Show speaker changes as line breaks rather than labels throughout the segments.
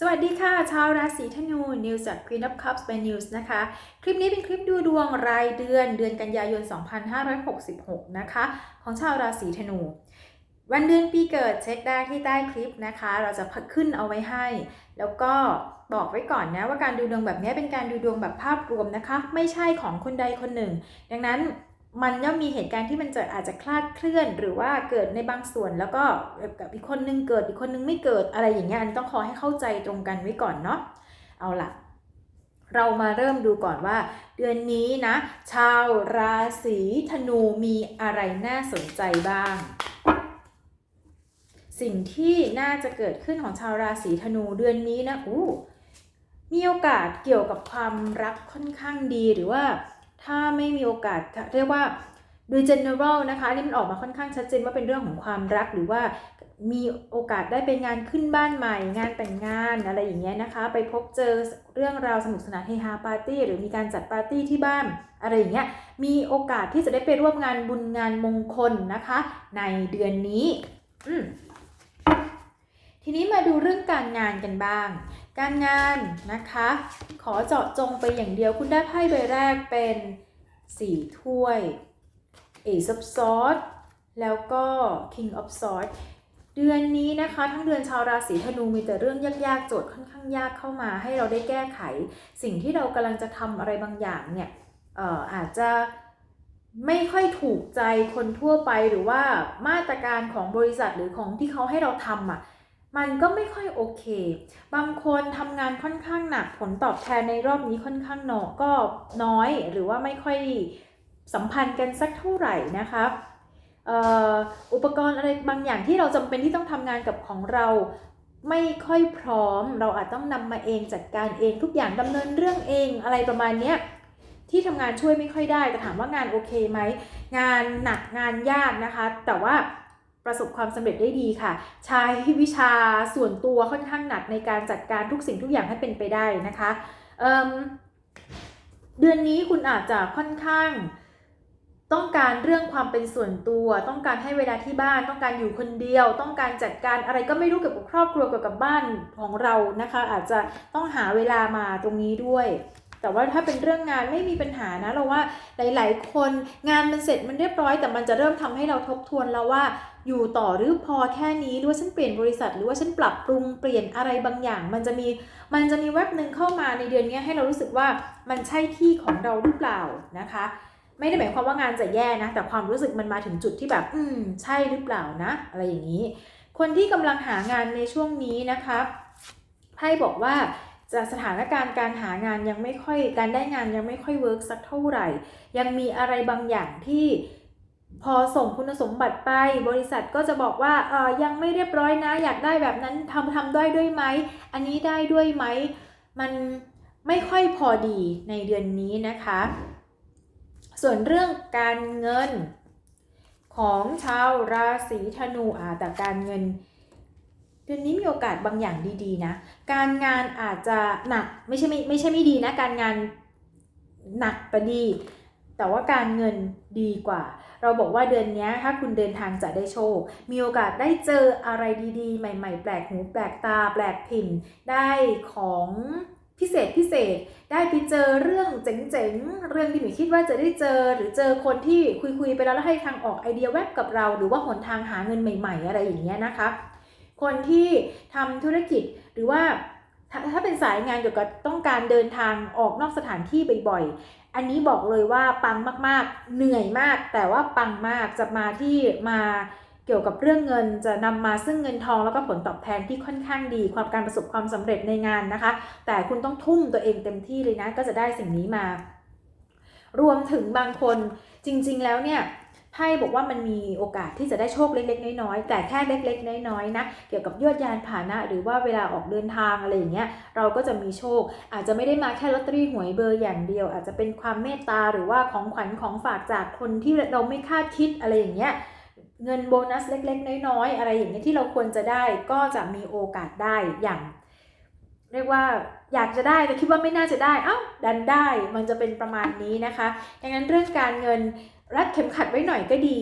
สวัสดีค่ะ ชาวราศีธนู News จาก Queen of Cups by News นะคะ คลิปนี้เป็นคลิปดูดวงรายเดือนเดือนกันยายน 2566 นะคะ ของชาวราศีธนู วันเดือนปีเกิดเช็คได้ที่ใต้คลิปนะคะ เราจะขึ้นเอาไว้ให้ แล้วก็บอกไว้ก่อนนะว่าการดูดวงแบบนี้เป็นการดูดวงแบบภาพรวมนะคะ ไม่ใช่ของคนใดคนหนึ่ง ดังนั้น มันย่อมมีเหตุการณ์ที่มันจะอาจจะคลาดเคลื่อน หรือว่าเกิดในบางส่วนแล้วก็กับอีกคนนึงเกิดอีกคนนึงไม่เกิดอะไรอย่างเงี้ยอันนต้องขอให้เข้าใจตรงกันไว้ก่อนเนาะเอาล่ะ เรามาเริ่มดูก่อนว่า เดือนนี้นะ ชาวราศีธนูมีอะไรน่าสนใจบ้าง สิ่งที่น่าจะเกิดขึ้นของชาวราศีธนูเดือนนี้นะอู้มีโอกาสเกี่ยวกับความรักค่อนข้างดีหรือว่า ถ้าไม่มีโอกาสเรียกว่าโดย general นะคะนี่มันออกมาค่อนข้างชัดเจนว่าเป็นเรื่องของความรักหรือว่ามีโอกาสได้ไปงานขึ้นบ้านใหม่ งานแต่งงานอะไรอย่างเงี้ยนะคะ ไปพบเจอเรื่องราวสนุกสนานเฮฮาปาร์ตี้หรือมีการจัดปาร์ตี้ที่บ้านอะไรอย่างเงี้ยมีโอกาสที่จะได้ไปร่วมงานบุญงานมงคลนะคะ ในเดือนนี้ อืทีนี้มาดูเรื่องการงานกันบ้าง การงานนะคะ ขอเจาะจงไปอย่างเดียวคุณได้ไพ่ใบแรกเป็นสี่ถ้วย Ace of Swords แล้วก็ King of Swords เดือนนี้นะคะ ทั้งเดือนชาวราศีธนูมีแต่เรื่องยากๆโจทย์ค่อนข้างยากเข้ามา ให้เราได้แก้ไข สิ่งที่เรากำลังจะทำอะไรบางอย่างเนี่ยอออาจจะไม่ค่อยถูกใจคนทั่วไปหรือว่ามาตรการของบริษัทหรือของที่เขาให้เราทำอะ มันก็ไม่ค่อยโอเค บางคนทำงานค่อนข้างหนักผลตอบแทนในรอบนี้ค่อนข้างหนอก็น้อยหรือว่าไม่ค่อยสัมพันธ์กันสักเท่าไหร่นะคะอุปกรณ์อะไรบางอย่างที่เราจำเป็นที่ต้องทำงานกับของเราไม่ค่อยพร้อม เราอาจต้องนำมาเองจัดการเองทุกอย่างดำเนินเรื่องเองอะไรประมาณเนี้ยที่ทำงานช่วยไม่ค่อยได้แต่ถามว่างานโอเคไหมงานหนักงานยากนะคะ แต่ว่า ประสบความสำเร็จได้ดีค่ะ ใช้วิชาส่วนตัวค่อนข้างหนักในการจัดการทุกสิ่งทุกอย่างให้เป็นไปได้นะคะเเดือนนี้คุณอาจจะค่อนข้างต้องการเรื่องความเป็นส่วนตัว ต้องการให้เวลาที่บ้าน ต้องการอยู่คนเดียว ต้องการจัดการอะไรก็ไม่รู้เกี่ยวกับครอบครัวเกี่ยวกับบ้านของเรานะคะ อาจจะต้องหาเวลามาตรงนี้ด้วย แต่ว่าถ้าเป็นเรื่องงานไม่มีปัญหานะเราว่าหลาย ๆ คนงานมันเสร็จมันเรียบร้อย แต่มันจะเริ่มทำให้เราทบทวนแล้วว่าอยู่ต่อหรือพอแค่นี้หรือว่าฉันเปลี่ยนบริษัท หรือว่าฉันปรับปรุงเปลี่ยนอะไรบางอย่าง มันจะมีมันจะมีแว็บหนึ่งเข้ามาในเดือนนี้ให้เรารู้สึกว่ามันใช่ที่ของเราหรือเปล่านะคะ ไม่ได้หมายความว่างานจะแย่นะ แต่ความรู้สึกมันมาถึงจุดที่แบบ อืม ใช่หรือเปล่านะ อะไรอย่างนี้ คนที่กำลังหางานในช่วงนี้นะคะไพ่บอกว่า จะสถานการณ์การหางานยังไม่ค่อยการได้งานยังไม่ค่อยเวิร์กสักเท่าไหร่ ยังมีอะไรบางอย่างที่พอส่งคุณสมบัติไป บริษัทก็จะบอกว่าเออยังไม่เรียบร้อยนะ อยากได้แบบนั้นทำทำได้ด้วยไหม อันนี้ได้ด้วยไหม มันไม่ค่อยพอดีในเดือนนี้นะคะ ส่วนเรื่องการเงินของชาวราศีธนูอ่าแต่การเงิน เดือนนี้มีโอกาสบางอย่างดีๆนะ การงานอาจจะหนักไม่ใช่ไม่ไม่ใช่ไม่ดีนะ การงานหนักแต่ดี แต่ว่าการเงินดีกว่า เราบอกว่าเดือนนี้ถ้าคุณเดินทางจะได้โชค มีโอกาสได้เจออะไรดีๆ ใหม่ ๆ แปลกหูแปลกตาแปลกถิ่นได้ของพิเศษพิเศษได้ไปเจอเรื่องเจ๋งๆ เรื่องที่หนูคิดว่าจะได้เจอหรือเจอคนที่คุยๆไปแล้วแล้วให้ทางออกไอเดียแวบกับเรา หรือว่าหนทางหาเงินใหม่ ๆ อะไรอย่างเงี้ยนะคะ คนที่ทำธุรกิจหรือว่าถ้าเป็นสายงานเกี่ยวกับต้องการเดินทางออกนอกสถานที่บ่อยๆ อันนี้บอกเลยว่าปังมากๆ เหนื่อยมาก แต่ว่าปังมากจะมาที่มาเกี่ยวกับเรื่องเงินจะนำมาซึ่งเงินทองแล้วก็ผลตอบแทนที่ค่อนข้างดี ความการประสบความสำเร็จในงานนะคะ แต่คุณต้องทุ่มตัวเองเต็มที่เลยนะก็จะได้สิ่งนี้มา รวมถึงบางคนจริง ๆ แล้วเนี่ย ไพ่บอกว่ามันมีโอกาสที่จะได้โชคเล็กๆ น้อยๆแต่แค่เล็ก ๆ น้อยๆนะเกี่ยวกับยวดยานผ่านะหรือว่าเวลาออกเดินทางอะไรอย่างเงี้ยเราก็จะมีโชค อาจจะไม่ได้มาแค่ลอตเตอรี่หวยเบอร์อย่างเดียว อาจจะเป็นความเมตตาหรือว่าของขวัญของฝากจากคนที่เราไม่คาดคิดอะไรอย่างเงี้ยเงินโบนัสเล็ก ๆ น้อยๆอะไรอย่างเงี้ยที่เราควรจะได้ก็จะมีโอกาสได้อย่าง เรียกว่าอยากจะได้แต่คิดว่าไม่น่าจะได้ เอ้าดันได้มันจะเป็นประมาณนี้นะคะดังนั้นเรื่องการเงิน รัดเข็มขัดไว้หน่อยก็ดี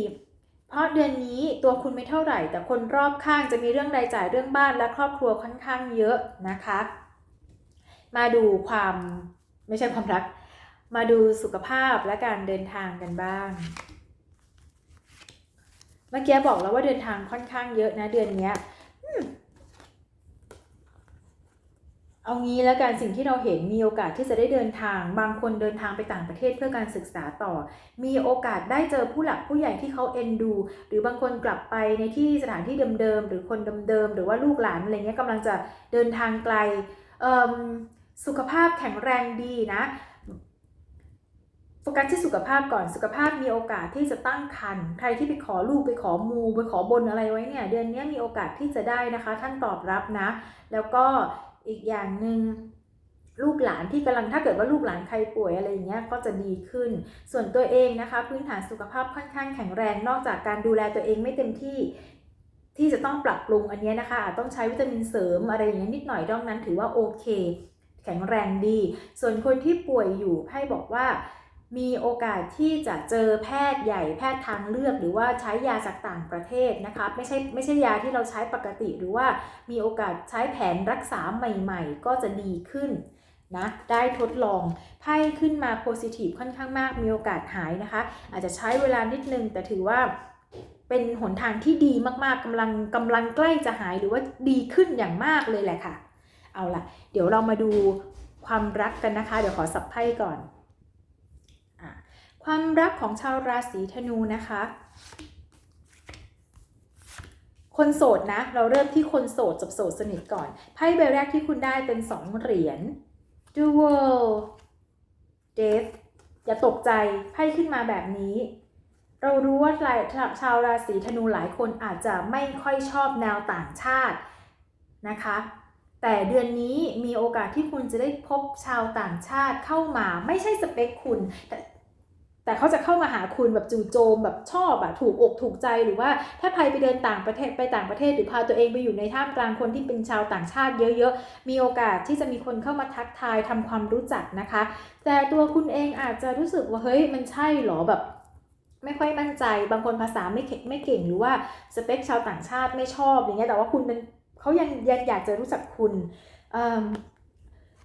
เพราะเดือนนี้ตัวคุณไม่เท่าไหร่ แต่คนรอบข้างจะมีเรื่องรายจ่ายเรื่องบ้านและครอบครัวค่อนข้างเยอะนะคะ มาดูความไม่ใช่ความรัก มาดูสุขภาพและการเดินทางกันบ้าง เมื่อกี้บอกแล้วว่าเดินทางค่อนข้างเยอะนะเดือนนี้ยอืม เอางี้แล้วกันสิ่งที่เราเห็นมีโอกาสที่จะได้เดินทาง บางคนเดินทางไปต่างประเทศเพื่อการศึกษาต่อ มีโอกาสได้เจอผู้หลักผู้ใหญ่ที่เขาเอ็นดู หรือบางคนกลับไปในที่สถานที่เดิมๆหรือคนเดิมๆหรือว่าลูกหลานอะไรเงี้ยกำลังจะเดินทางไกลสุขภาพแข็งแรงดีนะโฟกัสที่สุขภาพก่อนสุขภาพมีโอกาสที่จะตั้งครรภ์ใครที่ไปขอลูกไปขอมูไปขอบนอะไรไว้เนี่ยเดือนนี้มีโอกาสที่จะได้นะคะ ท่านตอบรับนะ แล้วก็ อีกอย่างหนึ่งลูกหลานที่กำลังถ้าเกิดว่าลูกหลานใครป่วยอะไรอย่างเงี้ยก็จะดีขึ้น ส่วนตัวเองนะคะ พื้นฐานสุขภาพค่อนข้างแข็งแรง นอกจากการดูแลตัวเองไม่เต็มที่ ที่จะต้องปรับปรุงอันนี้นะคะอาจต้องใช้วิตามินเสริมอะไรอย่างเงี้ยนิดหน่อยดังนั้นถือว่าโอเค แข็งแรงดี ส่วนคนที่ป่วยอยู่ไพ่บอกว่า มีโอกาสที่จะเจอแพทย์ใหญ่แพทย์ทางเลือก หรือว่าใช้ยาจากต่างประเทศนะคะไม่ใช่ไม่ใช่ยาที่เราใช้ปกติ หรือว่ามีโอกาสใช้แผนรักษาใหม่ๆ ก็จะดีขึ้นนะได้ทดลองไพ่ขึ้นมาโพซิทีฟค่อนข้างมากมีโอกาสหายนะคะ อาจจะใช้เวลานิดนึงแต่ถือว่าเป็นหนทางที่ดีมากๆกำลังกำลังใกล้จะหายหรือว่าดีขึ้นอย่างมากเลยแหละค่ะ เอาล่ะ เดี๋ยวเรามาดูความรักกันนะคะ เดี๋ยวขอสับไพ่ก่อน ความรักของชาวราศีธนูนะคะ คนโสดนะ เราเริ่มที่คนโสดจบโสดสนิทก่อน ไพ่ใบแรกที่คุณได้เป็นสองเหรียญ The World Death อย่าตกใจ ไพ่ขึ้นมาแบบนี้ เรารู้ว่าชาวราศีธนูหลายคนอาจจะไม่ค่อยชอบแนวต่างชาตินะคะ แต่เดือนนี้มีโอกาสที่คุณจะได้พบชาวต่างชาติเข้ามา ไม่ใช่สเปคคุณ แต่เขาจะเข้ามาหาคุณแบบจู่โจมแบบชอบอะถูกอกถูกใจหรือว่าถ้าใครไปเดินต่างประเทศไปต่างประเทศหรือพาตัวเองไปอยู่ในท่ามกลางคนที่เป็นชาวต่างชาติเยอะๆ มีโอกาสที่จะมีคนเข้ามาทักทายทำความรู้จักนะคะ แต่ตัวคุณเองอาจจะรู้สึกว่าเฮ้ยมันใช่หรอแบบไม่ค่อยมั่นใจ บางคนภาษาไม่เก่งไม่เก่งหรือว่าสเปคชาวต่างชาติไม่ชอบอย่างเงี้ยแต่ว่าคุณเขายังยังอยากจะรู้จักคุณ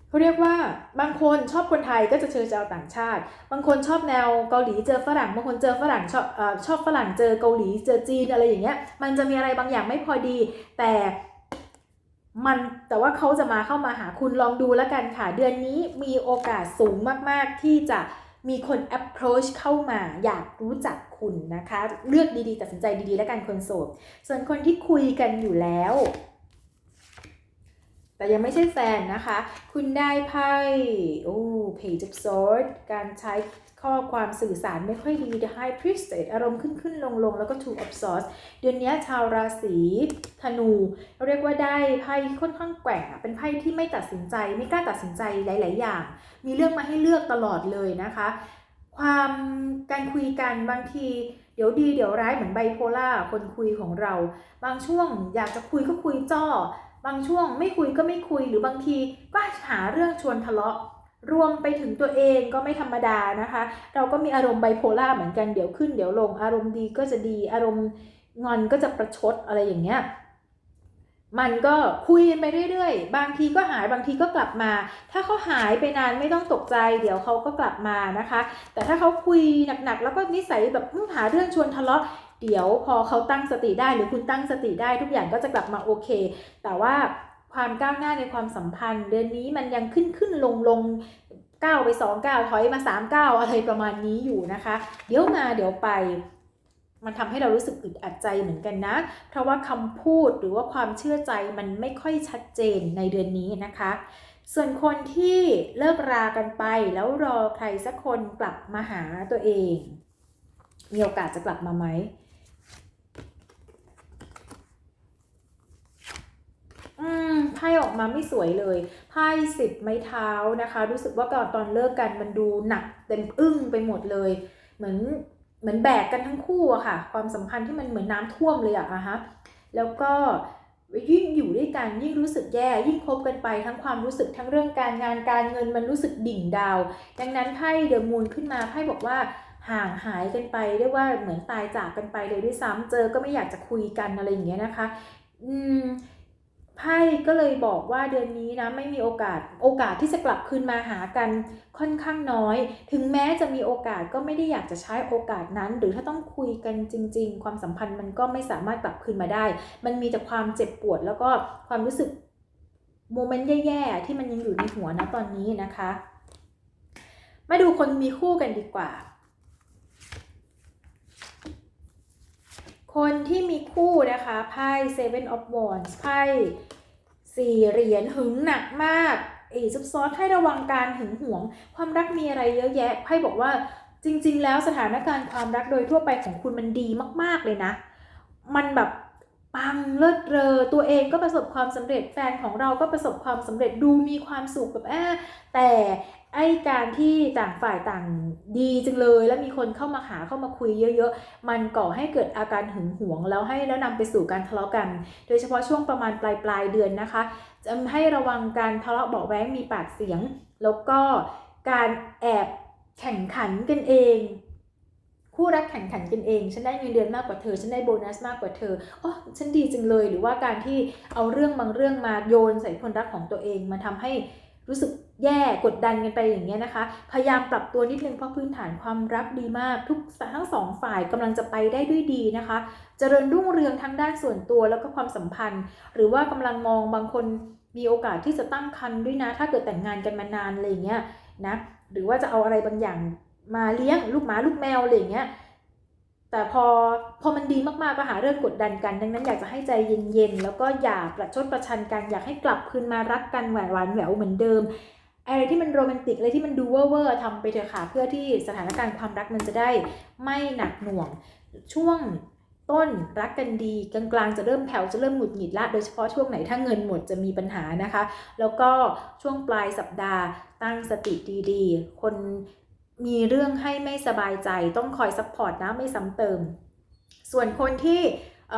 เขาเรียกว่าบางคนชอบคนไทยก็จะเจอชาวต่างชาติ บางคนชอบแนวเกาหลีเจอฝรั่ง บางคนเจอฝรั่งชอบอชอบฝรั่งเจอเกาหลีเจอจีนอะไรอย่างเงี้ย มันจะมีอะไรบางอย่างไม่พอดี แต่มันแต่ว่าเขาจะมาเข้ามาหาคุณลองดูแล้วกันค่ะ เดือนนี้มีโอกาสสูงมากๆ ที่จะมีคน approach เข้ามาอยากรู้จักคุณนะคะ เลือกดีๆ ตัดสินใจดีๆ แล้วกันคนโสด ส่วนคนที่คุยกันอยู่แล้ว แต่ยังไม่ใช่แฟนนะคะ คุณได้ไพ่โอ้ page of swords การใช้ข้อความสื่อสารไม่ค่อยดี the high priestess อารมณ์ขึ้นขึ้นลงลงแล้วก็ two of swords เดือนนี้ชาวราศีธนูเราเรียกว่าได้ไพ่ค่อนข้างแกว่งเป็นไพ่ที่ไม่ตัดสินใจ ไม่กล้าตัดสินใจหลาย ๆ อย่าง มีเรื่องมาให้เลือกตลอดเลยนะคะ ความการคุยกันบางทีเดี๋ยวดีเดี๋ยวร้ายเหมือนไบโพล่าคนคุยของเรา บางช่วงอยากจะคุยก็คุยจ้อ บางช่วงไม่คุยก็ไม่คุยหรือบางทีก็หาเรื่องชวนทะเลาะ รวมไปถึงตัวเองก็ไม่ธรรมดานะคะ เราก็มีอารมณ์ไบโพล่าเหมือนกันเดี๋ยวขึ้นเดี๋ยวลง อารมณ์ดีก็จะดีอารมณ์งอนก็จะประชดอะไรอย่างเงี้ยมันก็คุยไปเรื่อยๆ บางทีก็หายบางทีก็กลับมา ถ้าเขาหายไปนานไม่ต้องตกใจ เดี๋ยวเขาก็กลับมานะคะ แต่ถ้าเขาคุยหนักๆ แล้วก็นิสัยแบบหาเรื่องชวนทะเลาะ เดี๋ยวพอเขาตั้งสติได้หรือคุณตั้งสติได้ทุกอย่างก็จะกลับมาโอเค แต่ว่าความก้าวหน้าในความสัมพันธ์ เดือนนี้มันยังขึ้นขึ้นลงลงก้าวไปสองก้าวถอยมาสามก้าวอะไรประมาณนี้อยู่นะคะ เดี๋ยวมาเดี๋ยวไป มันทำให้เรารู้สึกอึดอัดใจเหมือนกันนะ เพราะว่าคำพูดหรือว่าความเชื่อใจมันไม่ค่อยชัดเจนในเดือนนี้นะคะ ส่วนคนที่เลิกรากันไปแล้วรอใครสักคนกลับมาหาตัวเอง มีโอกาสจะกลับมาไหม อืมไพ่ออกมาไม่สวยเลยไพ่สิบไม้เท้านะคะ รู้สึกว่าก่อนตอนเลิกกันมันดูหนักเต็มอึ้งไปหมดเลย เหมือนเหมือนแบกกันทั้งคู่อะค่ะ ความสัมพันธ์ที่มันเหมือนน้ำท่วมเลยอะอะฮะแล้วก็ยิ่งอยู่ด้วยกันยิ่งรู้สึกแย่ ยิ่งคบกันไปทั้งความรู้สึกทั้งเรื่องการงานการเงินมันรู้สึกดิ่งดาว ดังนั้นไพ่เดอะมูนขึ้นมาไพ่บอกว่าห่างหายกันไปเรียกว่าเหมือนตายจากกันไปเลยด้วยซ้ำเจอก็ไม่อยากจะคุยกันอะไรอย่างเงี้ยนะคะ อืม ไพ่ก็เลยบอกว่าเดือนนี้นะไม่มีโอกาสโอกาสที่จะกลับคืนมาหากันค่อนข้างน้อย ถึงแม้จะมีโอกาสก็ไม่ได้อยากจะใช้โอกาสนั้น หรือถ้าต้องคุยกันจริง ๆ ความสัมพันธ์มันก็ไม่สามารถกลับคืนมาได้ มันมีแต่ความเจ็บปวด แล้วก็ความรู้สึกโมเมนต์แย่ๆที่มันยังอยู่ในหัวนะตอนนี้นะคะ มาดูคนมีคู่กันดีกว่า คนที่มีคู่นะคะไพ่ Seven of Wands ไพ่สี่เหรียญหึงหนักมากอีซับซ้อนให้ระวังการหึงหวง ความรักมีอะไรเยอะแยะไพ่บอกว่าจริง ๆ แล้วสถานการณ์ความรักโดยทั่วไปของคุณมันดีมาก ๆ เลยนะ มันแบบปังเลิศเรอตัวเองก็ประสบความสำเร็จแฟนของเราก็ประสบความสำเร็จดูมีความสุขแบบแอแต่ ไอการที่ต่างฝ่ายต่างดีจังเลย แล้วมีคนเข้ามาหาเข้ามาคุยเยอะๆ มันก่อให้เกิดอาการหึงหวง แล้วให้แล้วนำไปสู่การทะเลาะกัน โดยเฉพาะช่วงประมาณปลายปลายๆเดือนนะคะจะให้ระวังการทะเลาะเบาแว้งมีปากเสียง แล้วก็การแอบแข่งขันกันเองคู่รักแข่งขันกันเอง ฉันได้เงินเดือนมากกว่าเธอ ฉันได้โบนัสมากกว่าเธออ๋อฉันดีจังเลย หรือว่าการที่เอาเรื่องบางเรื่องมาโยนใส่คนรักของตัวเอง มันทำให้ รู้สึกแย่กดดันกันไปอย่างเงี้ยนะคะ พยายามปรับตัวนิดนึงเพราะพื้นฐานความรักดีมาก ทุกทั้งสองฝ่ายกำลังจะไปได้ด้วยดีนะคะ เจริญรุ่งเรืองทั้งด้านส่วนตัวแล้วก็ความสัมพันธ์ หรือว่ากำลังมองบางคนมีโอกาสที่จะตั้งครรภ์ด้วยนะ ถ้าเกิดแต่งงานกันมานานอะไรเงี้ยนะหรือว่าจะเอาอะไรบางอย่างมาเลี้ยงลูกหมาลูกแมวอะไรเงี้ย แต่พอพอมันดีมากๆก็หาเรื่องกดดันกัน ดังนั้นอยากจะให้ใจเย็นๆ แล้วก็อย่าประชดประชันกัน อยากให้กลับคืนมารักกันหวานหวานแหววเหมือนเดิมอะไรที่มันโรแมนติกอะไรที่มันดูเวอร์ๆทำไปเถอะค่ะเพื่อที่สถานการณ์ความรักมันจะได้ไม่หนักหน่วง ช่วงต้นรักกันดีกลางๆจะเริ่มแผ่วจะเริ่มหงุดหงิดละโดยเฉพาะช่วงไหนถ้าเงินหมดจะมีปัญหานะคะ แล้วก็ช่วงปลายสัปดาห์ตั้งสติดีๆ คน มีเรื่องให้ไม่สบายใจต้องคอยซัพพอร์ตนะไม่ซ้ำเติม ส่วนคนที่อ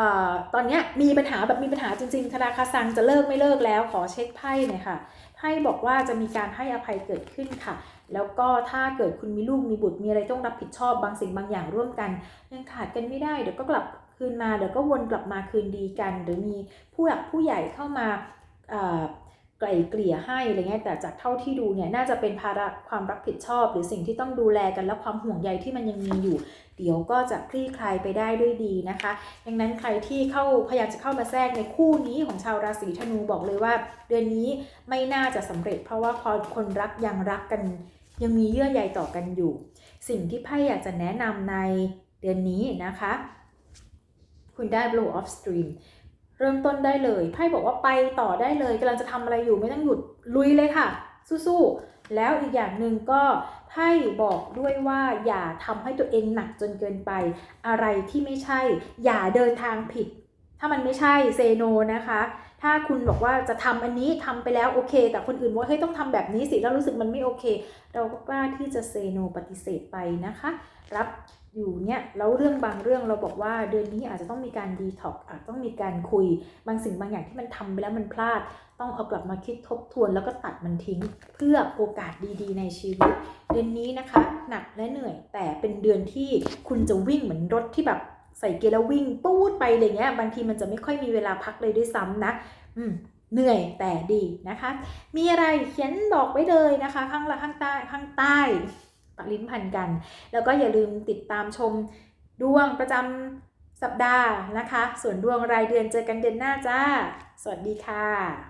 ตอนนี้มีปัญหาแบบมีปัญหาจริงๆธนาคาซังจะเลิกไม่เลิกแล้วขอเช็คไพ่หน่อยค่ะไพ่บอกว่าจะมีการให้อภัยเกิดขึ้นค่ะ แล้วก็ถ้าเกิดคุณมีลูกมีบุตรมีอะไรต้องรับผิดชอบบางสิ่งบางอย่างร่วมกัน ยังขาดกันไม่ได้เดี๋ยวก็กลับคืนมาเดี๋ยวก็วนกลับมาคืนดีกัน หรือมีผู้หลักผู้ใหญ่เข้ามา ไกล่เกลี่ยให้อะไรเงี้ยแต่จากเท่าที่ดูเนี่ยน่าจะเป็นภาระความรับผิดชอบ หรือสิ่งที่ต้องดูแลกันและความห่วงใยที่มันยังมีอยู่ เดี๋ยวก็จะคลี่คลายไปได้ด้วยดีนะคะดังนั้นใครที่เข้าพยายามจะเข้ามาแทรกในคู่นี้ของชาวราศีธนูบอกเลยว่า เดือนนี้ไม่น่าจะสำเร็จ เพราะว่าพอคนรักยังรักกัน ยังมีเยื่อใยต่อกันอยู่ สิ่งที่ไพ่อยากจะแนะนำในเดือนนี้นะคะ คุณได้ blow off stream เริ่มต้นได้เลยไพ่บอกว่าไปต่อได้เลยกำลังจะทำอะไรอยู่ไม่ต้องหยุดลุยเลยค่ะ สู้ๆแล้วอีกอย่างหนึ่งก็ไพ่บอกด้วยว่าอย่าทำให้ตัวเองหนักจนเกินไป อะไรที่ไม่ใช่ อย่าเดินทางผิด ถ้ามันไม่ใช่เซโนนะคะ ถ้าคุณบอกว่าจะทำอันนี้ทำไปแล้วโอเค แต่คนอื่นว่าเฮ้ยต้องทำแบบนี้สิแล้วรู้สึกมันไม่โอเค เราก็กล้าที่จะเซโนปฏิเสธไปนะคะ รับ อยู่เนี่ยแล้วเรื่องบางเรื่องเราบอกว่าเดือนนี้อาจจะต้องมีการดีท็อกอาจต้องมีการคุย บางสิ่งบางอย่างที่มันทำไปแล้วมันพลาด ต้องเอากลับมาคิดทบทวนแล้วก็ตัดมันทิ้ง เพื่อโอกาสดีๆ ในชีวิต เดือนนี้นะคะ หนักและเหนื่อย แต่เป็นเดือนที่คุณจะวิ่งเหมือนรถที่แบบใส่เกียร์แล้ววิ่งปูดไปอะไรเงี้ยบางทีมันจะไม่ค่อยมีเวลาพักเลยด้วยซ้ำนะ อืมเหนื่อยแต่ดีนะคะ มีอะไรเขียนบอกไว้เลยนะคะ ข้างละข้างใต้ข้างใต้ ลิ้นพันกัน แล้วก็อย่าลืมติดตามชมดวงประจำสัปดาห์นะคะ ส่วนดวงรายเดือนเจอกันเดือนหน้าจ้า สวัสดีค่ะ